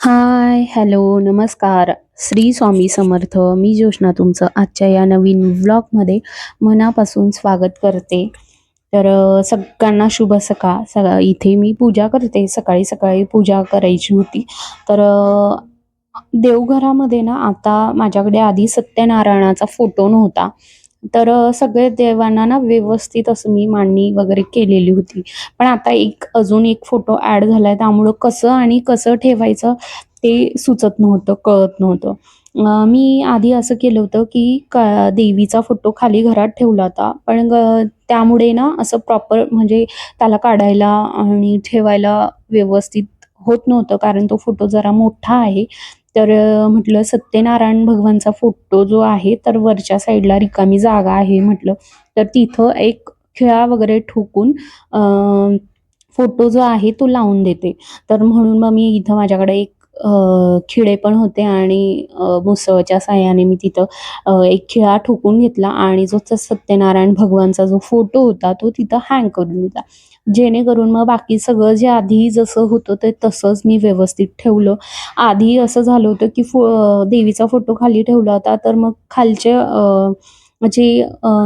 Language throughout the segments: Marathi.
हाय, हॅलो, नमस्कार. श्री स्वामी समर्थ. मी ज्योष्णा तुमचं आजच्या या नवीन व्लॉगमध्ये मनापासून स्वागत करते. तर सगळ्यांना शुभ सकाळ. सगळं इथे मी पूजा करते. सकाळी सकाळी पूजा करायची होती. तर देवघरामध्ये ना आता माझ्याकडे आधी सत्यनारायणाचा फोटो नव्हता. तर सगळे देवांना ना व्यवस्थित असं मी मांडणी वगैरे केलेली होती. पण आता एक अजून एक फोटो ॲड झालाय त्यामुळं कसं आणि कसं ठेवायचं ते सुचत नव्हतं, कळत नव्हतं. मी आधी असं केलं होतं, की का देवीचा फोटो खाली घरात ठेवला होता. पण त्यामुळे ना असं प्रॉपर म्हणजे त्याला काढायला आणि ठेवायला व्यवस्थित होत नव्हतं. कारण तो फोटो जरा मोठा आहे. तर म्हटलं सत्यनारायण भगवानचा फोटो जो आहे, तर वरच्या साईडला रिकामी जागा आहे म्हटलं. तर तिथं एक खिळा वगैरे ठोकून फोटो जो आहे तो लावून देते. तर म्हणून मग मी इथं माझ्याकडे एक खिळे पण होते आणि मुसळच्या साह्याने मी तिथं एक खिळा ठोकून घेतला आणि जो सत्यनारायण भगवानचा जो फोटो होता, तो तिथं हँग करून दिला. जेणेकरून मग बाकी सगळं जे आधी जसं होतं ते तसंच मी व्यवस्थित ठेवलं. आधी असं झालं होतं, की फो देवीचा फोटो खाली ठेवला होता, तर मग खालचे म्हणजे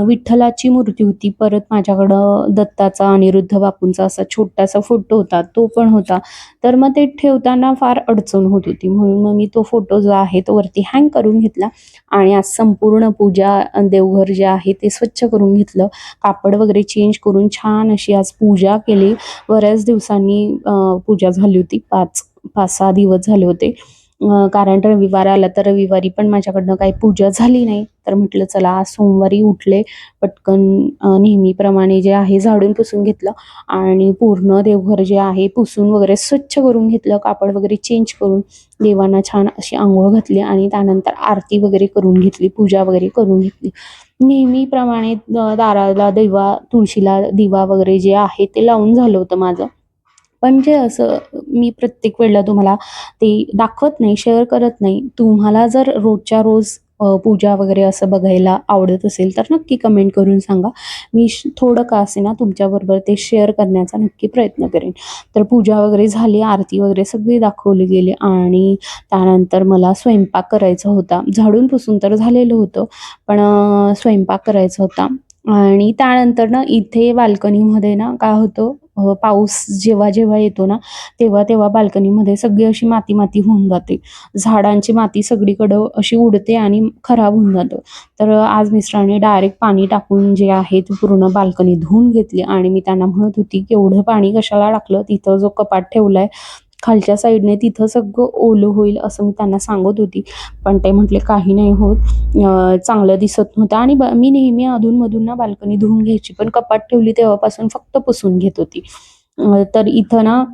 विठ्ठलाची मूर्ती होती. परत माझ्याकडं दत्ताचा, अनिरुद्ध बापूंचा असा छोटासा फोटो होता, तो पण होता. तर मग ते ठेवताना फार अडचण होत होती. म्हणून मग मी तो फोटो जो आहे तो वरती हँग करून घेतला आणि आज संपूर्ण पूजा देवघर जे आहे ते स्वच्छ करून घेतलं. कापड वगैरे चेंज करून छान अशी आज पूजा केली. बऱ्याच दिवसांनी पूजा झाली होती. 5 5-6 दिवस झाले होते. कारण रविवार आला तर रविवारी पण माझ्याकडनं काही पूजा झाली नाही. तर म्हटलं चला आज सोमवारी उठले, पटकन नेहमीप्रमाणे जे आहे झाडून पुसून घेतलं आणि पूर्ण देवघर जे आहे पुसून वगैरे स्वच्छ करून घेतलं. कापड वगैरे चेंज करून देवांना छान अशी आंघोळ घातली आणि त्यानंतर आरती वगैरे करून घेतली, पूजा वगैरे करून घेतली. नेहमीप्रमाणे दाराला दैवा तुळशीला दिवा वगैरे जे आहे ते लावून झालं होतं माझं. पण जे असं मी प्रत्येक वेळेला तुम्हाला ते दाखवत नाही, शेअर करत नाही. तुम्हाला जर रोजच्या रोज पूजा वगैरे असं बघायला आवडत असेल, तर नक्की कमेंट करून सांगा. मी थोडं का असेना तुमच्याबरोबर ते शेअर करण्याचा नक्की प्रयत्न करेन. तर पूजा वगैरे झाली, आरती वगैरे सगळी दाखवली गेली आणि त्यानंतर मला स्वयंपाक करायचा होता. झाडून पुसून तर झालेलं होतं, पण स्वयंपाक करायचा होता आणि त्यानंतर ना इथे बाल्कनीमध्ये ना काय होतं पाऊस जेव्हा जेव्हा येतो ना, तेव्हा तेव्हा बाल्कनीमध्ये सगळी अशी माती माती होऊन जाते. झाडांची माती सगळीकडं अशी उडते आणि खराब होऊन जातं. तर आज मिस्टरांनी डायरेक्ट पाणी टाकून जे आहे ती पूर्ण बाल्कनी धुवून घेतली आणि मी त्यांना म्हणत होती, की "एवढं पाणी कशाला टाकलं? तिथं जो कपाट ठेवलाय खालच्या साईडने तिथं सगळं ओलं होईल," असं मी त्यांना सांगत होती. पण ते म्हटले, "काही नाही होत. चांगलं दिसत नव्हतं" आणि ब मी नेहमी अधूनमधून ना बाल्कनी धुवून घ्यायची, पण कपाट ठेवली तेव्हापासून फक्त पुसून घेत होती. तर इथं ना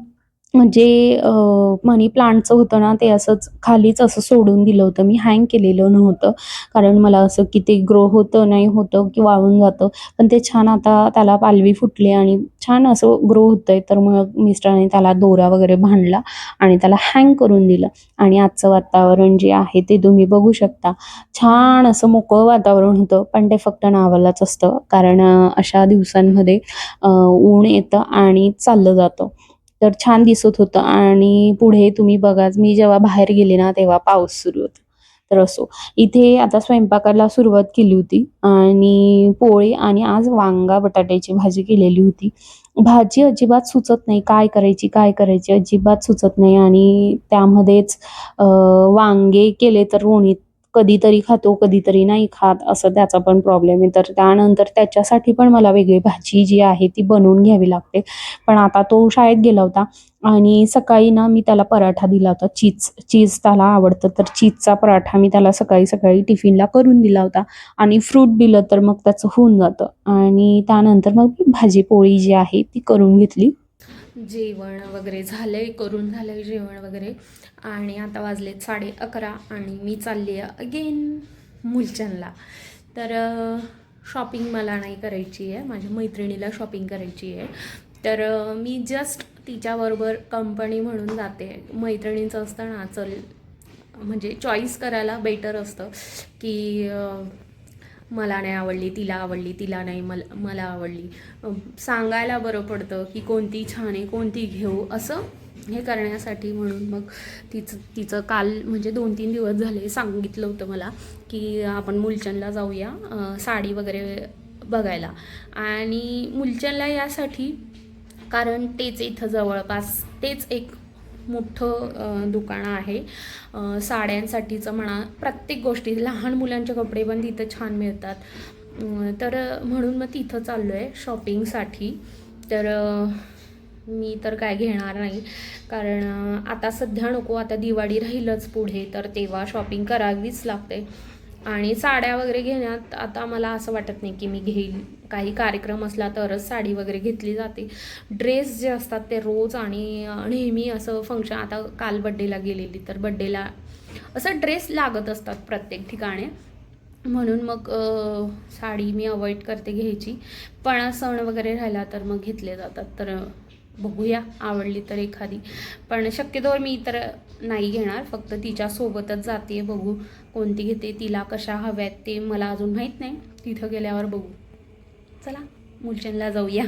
जे मनी प्लांटचं होतं ना, ते असंच खालीच असं सोडून दिलं होतं. मी हँग केलेलं नव्हतं. कारण मला असं की ते ग्रो होतं, नाही होतं की वाळून जातं. पण ते छान आता त्याला पालवी फुटली आणि छान असं ग्रो होतंय. तर मग मिस्टरांनी त्याला दोरा वगैरे बांधला आणि त्याला हँग करून दिलं आणि आजचं वातावरण जे आहे ते तुम्ही बघू शकता. छान असं मोकळं वातावरण होतं, पण ते फक्त नावालाच असतं. कारण अशा दिवसांमध्ये ऊन येतं आणि चाललं जातं. तर छान दिसत होतं. आणि पुढे तुम्ही बघा मी जेव्हा बाहेर गेले ना, तेव्हा पाऊस सुरू होता. तर असो, इथे आता स्वयंपाकाला सुरुवात केली होती. आणि पोळी आणि आज वांगा बटाट्याची भाजी केलेली होती. भाजी अजिबात सुचत नाही, काय करायची, काय करायची अजिबात सुचत नाही. आणि त्यामध्येच वांगे केले तर रोणीत कधीतरी खातो, कधीतरी नाही खात, असं त्याचा पण प्रॉब्लेम आहे. तर त्यानंतर त्याच्यासाठी पण मला वेगळी भाजी जी आहे ती बनवून घ्यावी लागते. पण आता तो शाळेत गेला होता आणि सकाळी ना मी त्याला पराठा दिला होता चीज चीज त्याला आवडतं, तर चीजचा पराठा मी त्याला सकाळी-सकाळी टिफिनला करून दिला होता आणि फ्रूट दिलं तर मग त्याचं होऊन जातं आणि त्यानंतर मग भाजी-पोळी जी आहे ती करून घेतली. जेवण वगैरे झालं आहे करून झालं आहे जेवण वगैरे आणि आता वाजलेत 11:30 आणि मी चालली आहे अगेन मुलचंदला. तर शॉपिंग मला नाही करायची आहे, माझ्या मैत्रिणीला शॉपिंग करायची आहे. तर मी जस्ट तिच्याबरोबर कंपनी म्हणून जाते. मैत्रिणींचं असतं ना, चल म्हणजे चॉईस करायला बेटर असतं, की मला नाही आवडली, तिला आवडली, तिला नाही मला मला आवडली. सांगायला बरं पडतं, की कोणती छान आहे, कोणती घेऊ असं हे करण्यासाठी म्हणून मग तिचं तिचं काल म्हणजे दोन तीन दिवस झाले सांगितलं होतं मला की आपण मुलचंदला जाऊया साडी वगैरे बघायला आणि मुलचंदला यासाठी कारण तेच इथं जवळपास तेच एक मोठं दुकान आहे. साड्यांसाठीचं म्हणा प्रत्येक गोष्टी लहान मुलांचे कपडे पण तिथं छान मिळतात. तर म्हणून मग तिथं चाललो आहे शॉपिंगसाठी. तर मी तर काय घेणार नाही. कारण आता सध्या नको आता दिवाळी राहीलच पुढे तर तेव्हा शॉपिंग करावीच लागते. आणि साड्या वगैरे घेण्यात आता मला असं वाटत नाही की मी घेईल. काही कार्यक्रम असला तरच साडी वगैरे घेतली जाते. ड्रेस जे असतात ते रोज आणि नेहमी असं फंक्शन आता काल बड्डेला गेलेली तर बड्डेला असं ड्रेस लागत असतात प्रत्येक ठिकाणी. म्हणून मग साडी मी अवॉइड करते घ्यायची. पण सण वगैरे राहिला तर मग घेतले जातात. तर बघूया आवडली तर एखादी. पण शक्यतोवर मी तर नाही घेणार. फक्त तिच्यासोबतच जाते बघू कोणती घेते तिला कशा हव्यात ते मला अजून माहीत नाही. तिथं गेल्यावर बघू. चला मुलचंदला जाऊया.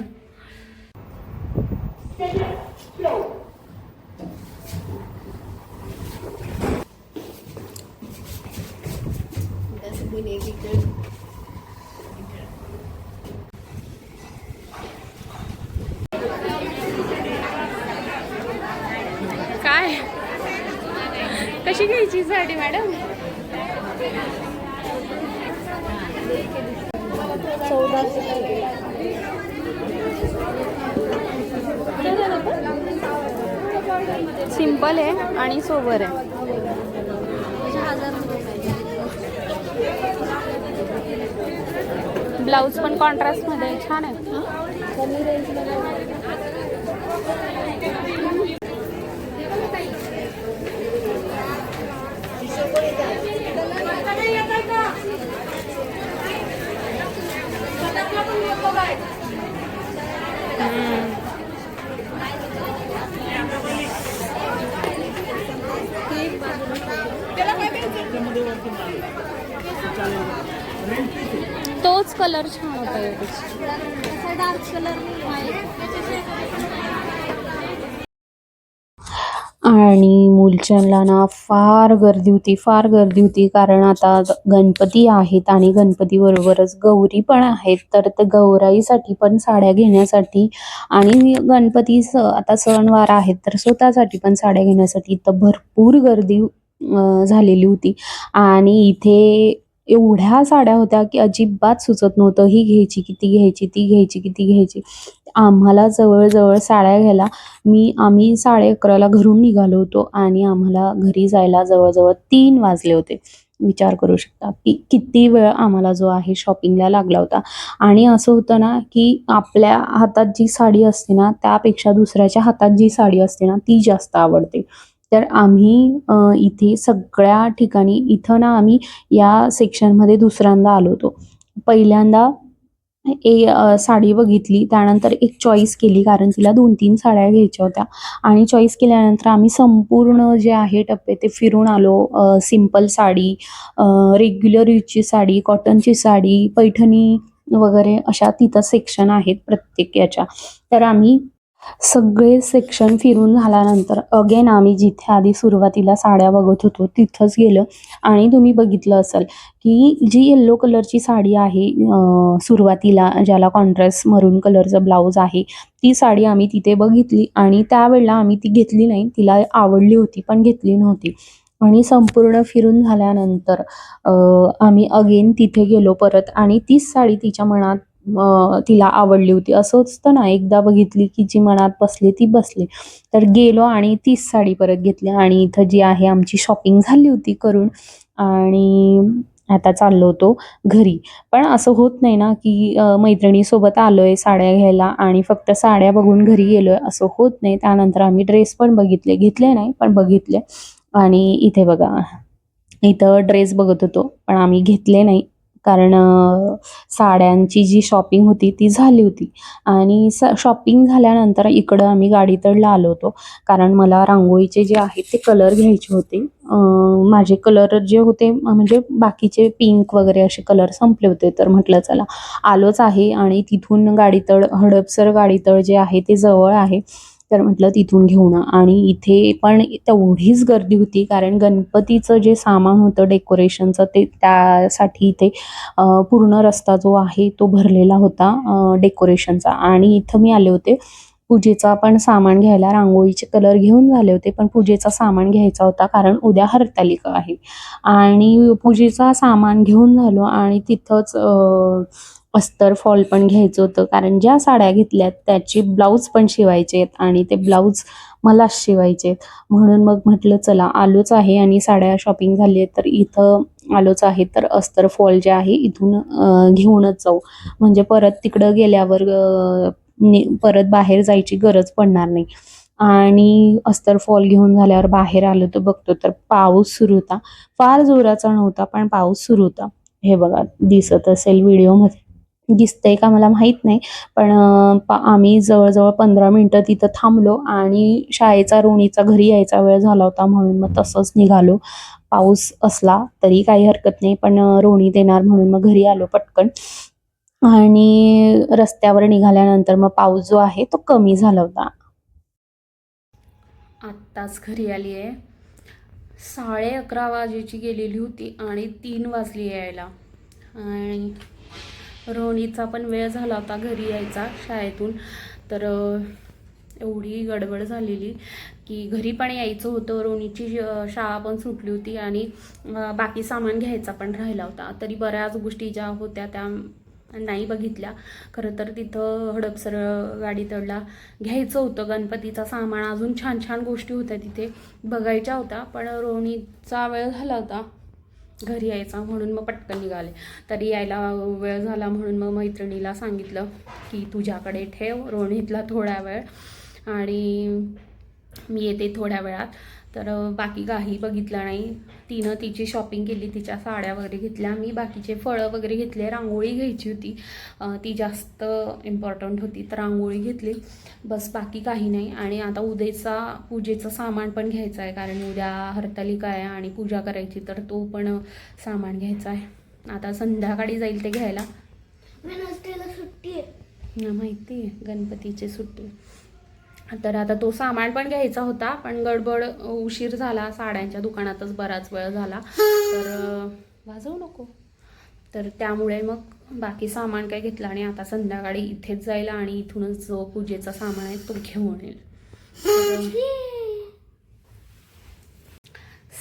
काय? कशी घ्यायची साडी मॅडम? सिंपल आहे आणि सोबर आहे. ब्लाऊज पण कॉन्ट्रास्टमध्ये छान आहे. तोच कलर छान होता डार्क कलर आणि मूलचंदला ना फार गर्दी होती फार गर्दी होती. कारण आता गणपती आहेत आणि गणपती बरोबरच गौरी पण आहेत. तर ते गौराईसाठी पण साड्या घेण्यासाठी आणि गणपती स आता सणवार आहेत तर स्वतःसाठी पण साड्या घेण्यासाठी इथं भरपूर गर्दी झालेली होती. आणि इथे एवढ्या साड्या होत्या की अजिबात सुचत नव्हतं. ही घ्यायची की ती घ्यायची ती घ्यायची की ती घ्यायची. आम्हाला जवळजवळ साड्या घ्यायला मी आम्ही साडे अकराला घरून निघालो होतो आणि आम्हाला घरी जायला जवळजवळ तीन वाजले होते. विचार करू शकता की किती वेळ आम्हाला जो आहे शॉपिंगला लागला होता. आणि असं होतं ना की आपल्या हातात जी साडी असते ना त्यापेक्षा दुसऱ्याच्या हातात जी साडी असते ना ती जास्त आवडते. तर आम्ही इथे सगळ्या ठिकाणी इथं ना आम्ही या सेक्शनमध्ये दुसऱ्यांदा आलो होतो. पहिल्यांदा ए साडी बघितली त्यानंतर एक चॉईस केली कारण तिला दोन तीन साड्या घ्यायच्या होत्या. आणि चॉईस केल्यानंतर आम्ही संपूर्ण जे आहे टप्पे ते फिरून आलो. सिंपल साडी रेग्युलर यूजची साडी कॉटनची साडी पैठणी वगैरे अशा तिथं सेक्शन आहेत प्रत्येक याच्या. तर आम्ही सगळे सेक्शन फिरून झाल्यानंतर अगेन आम्ही जिथे आधी सुरुवातीला साड्या बघत होतो तिथंच गेलो. आणि तुम्ही बघितलं असेल की जी येल्लो कलरची साडी आहे सुरुवातीला ज्याला कॉन्ट्रास्ट मरून कलरचं ब्लाऊज आहे ती साडी आम्ही तिथे बघितली. आणि त्यावेळेला आम्ही ती घेतली नाही तिला आवडली होती पण घेतली नव्हती. आणि संपूर्ण फिरून झाल्यानंतर आम्ही अगेन तिथे गेलो परत. आणि तीच साडी तिच्या मनात तिला आवडली होती. असं असतं ना एकदा बघितली की जी मनात बसली ती बसली. तर गेलो आणि तीच साडी परत घेतली आणि इथं जी आहे आमची शॉपिंग झाली होती करून आणि आता चाललो होतो घरी. पण असं होत नाही ना की मैत्रिणीसोबत आलोय साड्या घ्यायला आणि फक्त साड्या बघून घरी गेलोय. असं होत नाही. त्यानंतर आम्ही ड्रेस पण बघितले. घेतले नाही पण बघितले. आणि इथे बघा इथं ड्रेस बघत होतो पण आम्ही घेतले नाही. कारण साड्यांची जी शॉपिंग होती ती झाली होती. आणि स शॉपिंग झाल्यानंतर इकडं आम्ही गाडीतडला आलो होतो कारण मला रांगोळीचे जे आहेत ते कलर घ्यायचे होते. माझे कलर जे होते म्हणजे बाकीचे पिंक वगैरे असे कलर संपले होते. तर म्हटलं चला आलोच आहे. आणि तिथून गाडीतळ हडपसर गाडीतळ जे आहे ते जवळ आहे. तर म्हटलं तिथून घेऊन. आणि इथे पण तेवढीच गर्दी होती कारण गणपतीचं जे सामान होतं डेकोरेशनचं ते त्यासाठी इथे पूर्ण रस्ता जो आहे तो भरलेला होता डेकोरेशनचा. आणि इथं मी आले होते पूजेचा पण सामान घ्यायला. रांगोळीचे कलर घेऊन झाले होते पण पूजेचा सामान घ्यायचा होता कारण उद्या हरतालिका आहे. आणि पूजेचा सामान घेऊन झालो आणि तिथंच अस्तर फॉल पण घ्यायचं होतं. कारण ज्या साड्या घेतल्यात त्याची ब्लाऊज पण शिवायचे आहेत आणि ते ब्लाऊज मलाच शिवायचे आहेत. म्हणून मग म्हटलं चला आलोच आहे आणि साड्या शॉपिंग झाली आहे तर इथं आलोच आहे तर अस्तर फॉल जे आहे इथून घेऊनच जाऊ. म्हणजे परत तिकडं गेल्यावर परत बाहेर जायची गरज पडणार नाही. आणि अस्तर फॉल घेऊन झाल्यावर बाहेर आलो तर बघतो तर पाऊस सुरू होता. फार जोराचा नव्हता पण पाऊस सुरू होता. हे बघा दिसत असेल व्हिडिओमध्ये. दिसतंय का मला माहीत नाही. पण पा- आम्ही जवळजवळ पंधरा मिनटं तिथं थांबलो आणि शाळेचा रोणीचा घरी यायचा वेळ झाला होता म्हणून मग तसंच निघालो. पाऊस असला तरी काही हरकत नाही पण रोणी देणार म्हणून मग घरी आलो पटकन. आणि रस्त्यावर निघाल्यानंतर मग पाऊस जो आहे तो कमी झाला होता. आत्ताच घरी आली आहे. साडे अकरा वाजेची गेलेली होती आणि तीन वाजली यायला. आणि रोणीचा पण वेळ झाला होता घरी यायचा शाळेतून. तर एवढी गडबड झालेली की घरी पण यायचं होतं. रोणीची शाळा पण सुटली होती आणि बाकी सामान घ्यायचा पण राहिला होता. तरी बऱ्याच गोष्टी ज्या होत्या त्या नाही बघितल्या. खरं तर तिथं हडपसर गाडी तडला घ्यायचं होतं. गणपतीचा सामान. अजून छान छान गोष्टी होत्या तिथे बघायच्या होत्या. पण रोणीचा वेळ झाला होता. घरी यायचा म्हणून मग पटकन निघाले. तरी यायला वेळ झाला म्हणून मग मैत्रिणीला सांगितलं की तुझ्याकडे ठेव रोणीतला थोडा वेळ. आणि मी येते थोड्या वेळात. तर बाकी काही बघितलं नाही. तिनं तिची शॉपिंग केली तिच्या साड्या वगैरे घेतल्या. मी बाकीचे फळं वगैरे घेतले. रांगोळी घ्यायची होती. ती जास्त इम्पॉर्टंट होती तर रांगोळी घेतली. बस बाकी काही नाही. आणि आता उद्याचा पूजेचं सामान पण घ्यायचं आहे. कारण उद्या हरतालिका आहे आणि पूजा करायची तर तो पण सामान घ्यायचा आहे. आता संध्याकाळी जाईल ते घ्यायला. सुट्टी आहे. ना माहिती आहे. गणपतीची सुट्टी. तर आता तो सामान पण घ्यायचा होता पण गडबड उशीर झाला. साड्यांच्या दुकानातच बराच वेळ झाला. तर वाजवू नको. तर त्यामुळे मग बाकी सामान काय घेतलं आणि आता संध्याकाळी इथेच जाईल आणि इथूनच जो पूजेचा सामान आहे तो घेऊन येईल.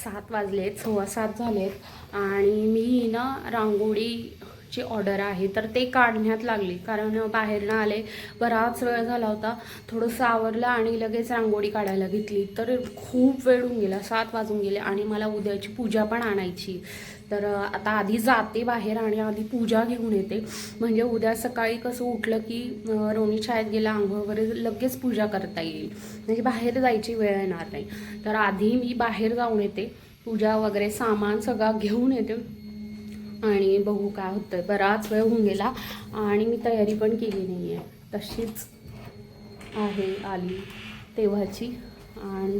सात वाजलेत सव्वा सात झालेत. आणि मी ना रांगोळी ची ऑर्डर आहे तर ते काढण्यात लागली. कारण बाहेरनं आले बराच वेळ झाला होता थोडंसं आवरलं आणि लगेच रांगोळी काढायला घेतली. तर खूप वेळ होऊन गेला सात वाजून गेले आणि मला उद्याची पूजा पण आणायची. तर आता आधी जाते बाहेर आणि आधी पूजा घेऊन येते. म्हणजे उद्या सकाळी कसं उठलं की रोणी शाळेत गेला आंघोळ वगैरे लगेच पूजा करता येईल. म्हणजे बाहेर जायची वेळ येणार नाही. तर आधी मी बाहेर जाऊन येते पूजा वगैरे सामान सगळं घेऊन येते. आणि बघू काय होतंय. बराच वेळ होऊन गेला आणि मी तयारी पण केली नाही आहे तशीच आहे आली तेव्हाची. आणि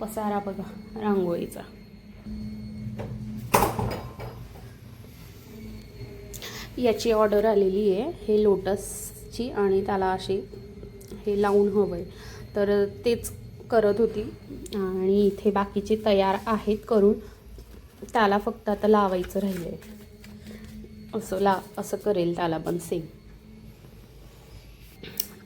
पसारा बघा रांगोळीचा. याची ऑर्डर आलेली आहे. हे लोटसची आणि त्याला अशी हे लावून हवं आहे तर तेच करत होती आणि इथे बाकीचे तयार आहेत करून. त्याला फक्त आता लावायचं राहिलं आहे असं ला असं करेल त्याला पण सेम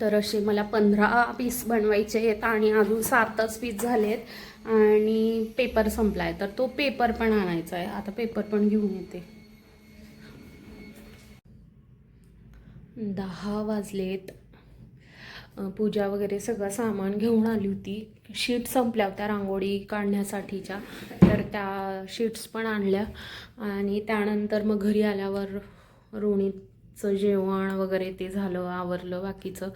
तर असे मला पंधरा पीस बनवायचे आहेत आणि अजून सातच पीस झाले आहेत आणि पेपर संपला आहे तर तो पेपर पण आणायचा आहे. आता पेपर पण घेऊन येते. दहा वाजलेत. पूजा वगैरे सगळं सामान घेऊन आली होती. शीट संपल्या होत्या रांगोळी काढण्यासाठीच्या. तर त्या शीट्स पण आणल्या. आणि त्यानंतर मग घरी आल्यावर रोणीचं जेवण वगैरे ते झालं आवरलं बाकीचं.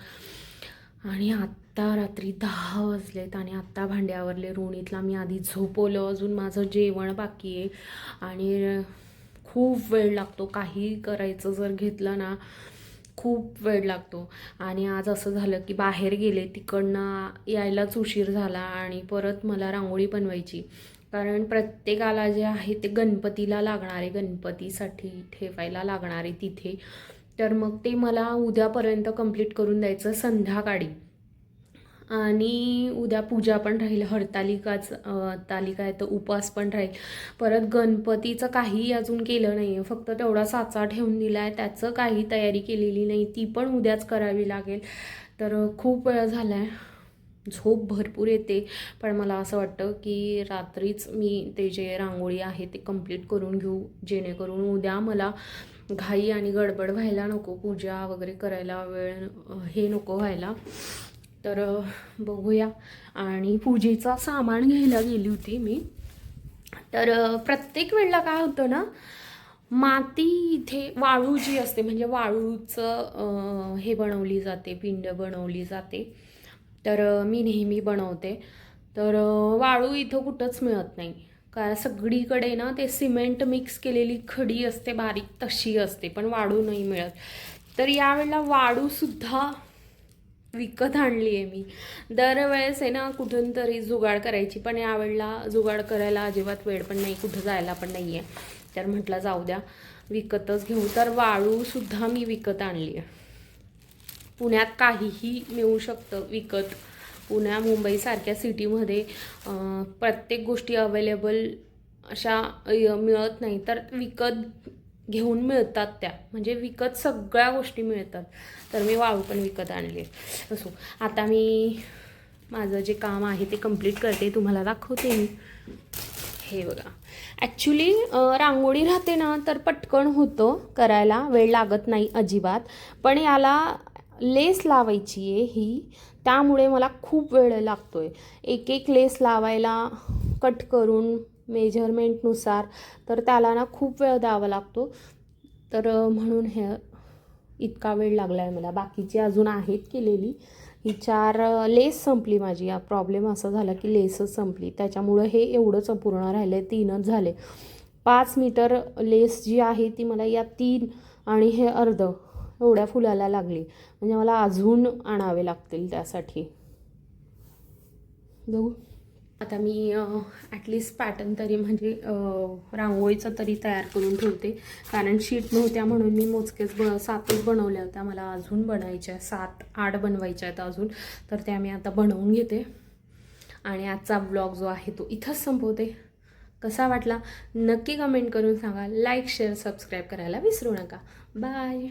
आणि आत्ता रात्री दहा वाजलेत आणि आत्ता भांडे आवरले. रोणीतला मी आधी झोपवलं. अजून माझं जेवण बाकी आहे. आणि खूप वेळ लागतो. काही करायचं जर घेतलं ना खूप वेळ लागतो. आणि आज असं झालं की बाहेर गेले तिकडनं यायलाच उशीर झाला आणि परत मला रांगोळी बनवायची. कारण प्रत्येकाला जे आहे ते गणपतीला लागणारे गणपतीसाठी ठेवायला लागणारे तिथे. तर मग ते मला उद्यापर्यंत कंप्लीट करून द्यायचं संध्याकाळी. आणि उद्या पूजा पण राहील हरतालिकाच तालिका आहे तर उपवास पण राहील. परत गणपतीचं काही अजून केलं नाही आहे फक्त तेवढा साचा ठेवून दिला आहे त्याचं काही तयारी केलेली नाही ती पण उद्याच करावी लागेल. तर खूप वेळ झाला आहे झोप भरपूर येते पण मला असं वाटतं की रात्रीच मी ते जे रांगोळी आहे ते कंप्लीट करून घेऊ जेणेकरून उद्या मला घाई आणि गडबड व्हायला नको पूजा वगैरे करायला वेळ हे नको व्हायला. तर बघूया. आणि पूजेचा सामान घ्यायला गेली होती मी. तर प्रत्येक वेळेला काय होतं ना माती इथे वाळू जी असते म्हणजे वाळूचं हे बनवली जाते पिंड बनवली जाते. तर मी नेहमी बनवते. तर वाळू इथं कुठंच मिळत नाही. कारण सगळीकडे ना ते सिमेंट मिक्स केलेली खडी असते बारीक तशी असते पण वाळू नाही मिळत. तर यावेळेला वाळूसुद्धा विकत आणली आहे मी. दरवेळेस आहे ना कुठून तरी जुगाड करायची पण यावेळेला जुगाड करायला अजिबात वेळ पण नाही कुठं जायला पण नाही आहे. तर म्हटलं जाऊ द्या विकतच घेऊ. तर वाळूसुद्धा मी विकत आणली आहे. पुण्यात काहीही मिळू शकतं विकत. पुण्या मुंबईसारख्या सिटीमध्ये प्रत्येक गोष्टी अवेलेबल अशा मिळत नाही. तर विकत घेऊन मिळतात त्या. म्हणजे विकत सगळ्या गोष्टी मिळतात. तर मी वाळू पण विकत आणले. असो. आता मी माझं जे काम आहे ते कंप्लीट करते. तुम्हाला दाखवते मी. हे बघा. ॲक्च्युली रांगोळी राहते ना तर पटकन होतं. करायला वेळ लागत नाही अजिबात. पण याला लेस लावायची आहे ही. त्यामुळे मला खूप वेळ लागतो आहे एक एक लेस लावायला कट करून मेजरमेंटनुसार. तर त्याला ना खूप वेळ द्यावा लागतो. तर म्हणून हे इतका वेळ लागला आहे मला. बाकीची अजून आहेत केलेली. ही चार लेस संपली माझी. या प्रॉब्लेम असा झाला की लेसच संपली. त्याच्यामुळं हे एवढंच अपूर्ण राहिलं आहे तीनच झाले. पाच मीटर लेस जी आहे ती मला या तीन आणि हे अर्ध एवढ्या फुलाला लागली. म्हणजे मला अजून आणावे लागतील त्यासाठी. बघू. आता मी ॲटलिस्ट पॅटर्न तरी म्हणजे रांगोळीचं तरी तयार करून ठेवते. कारण शीट नव्हत्या म्हणून मी मोजकेच ब सातच बनवल्या होत्या. मला अजून बनायच्या आहे सात आठ बनवायच्या आहेत अजून. तर त्या मी आता बनवून घेते. आणि आजचा ब्लॉग जो आहे तो इथंच संपवते. कसा वाटला? नक्की कमेंट करून सांगा. लाईक शेअर सबस्क्राईब करायला विसरू नका. बाय